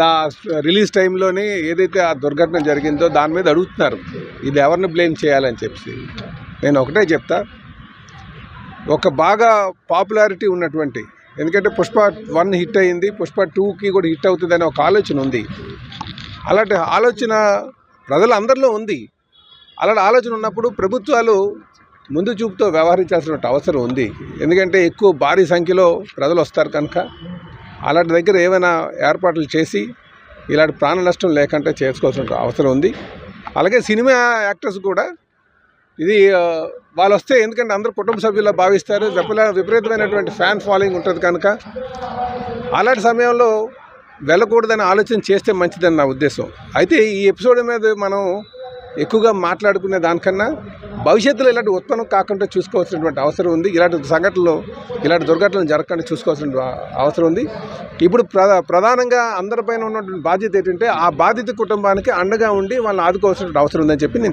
దా release టైంలోనే ఏదైతే ఆ దుర్ఘటన జరిగిందో దాని మీద అడుగుతున్నారు. ఇది ఎవరిని బ్లేమ్ చేయాలని చెప్పి. నేను ఒకటే చెప్తా. ఒక బాగా పాపులారిటీ ఉన్నటువంటి ఎందుకంటే పుష్ప వన్ హిట్ అయింది పుష్ప టూకి కూడా హిట్ అవుతుందనే ఒక ఆలోచన ఉంది. అలాంటి ఆలోచన ప్రజలందరిలో ఉంది. అలాంటి ఆలోచన ఉన్నప్పుడు ప్రభుత్వాలు ముందు చూపుతో వ్యవహరించాల్సిన అవసరం ఉంది. ఎందుకంటే ఎక్కువ భారీ సంఖ్యలో ప్రజలు వస్తారు కనుక. అలాంటి దగ్గర ఏమైనా ఏర్పాట్లు చేసి ఇలాంటి ప్రాణ నష్టం లేకుండా చేసుకోవాల్సిన అవసరం ఉంది. అలాగే సినిమా యాక్టర్స్ కూడా ఇది వాళ్ళు వస్తే ఎందుకంటే అందరూ కుటుంబ సభ్యుల్లో భావిస్తారు. విపల విపరీతమైనటువంటి ఫ్యాన్ ఫాలోయింగ్ ఉంటుంది కనుక అలాంటి సమయంలో వెళ్ళకూడదని ఆలోచన చేస్తే మంచిదని నా ఉద్దేశం. అయితే ఈ ఎపిసోడ్ మీద మనం ఎక్కువగా మాట్లాడుకునే దానికన్నా భవిష్యత్తులో ఇలాంటి ఉత్పన్నం కాకుండా చూసుకోవాల్సినటువంటి అవసరం ఉంది. ఇలాంటి సంఘటనలు ఇలాంటి దుర్ఘటనలు జరగకుండా చూసుకోవాల్సిన అవసరం ఉంది. ఇప్పుడు ప్రధా ప్రధానంగా అందరిపైన ఉన్నటువంటి బాధ్యత ఏంటంటే ఆ బాధిత కుటుంబానికి అండగా ఉండి వాళ్ళని ఆదుకోవాల్సిన అవసరం ఉందని చెప్పి నేను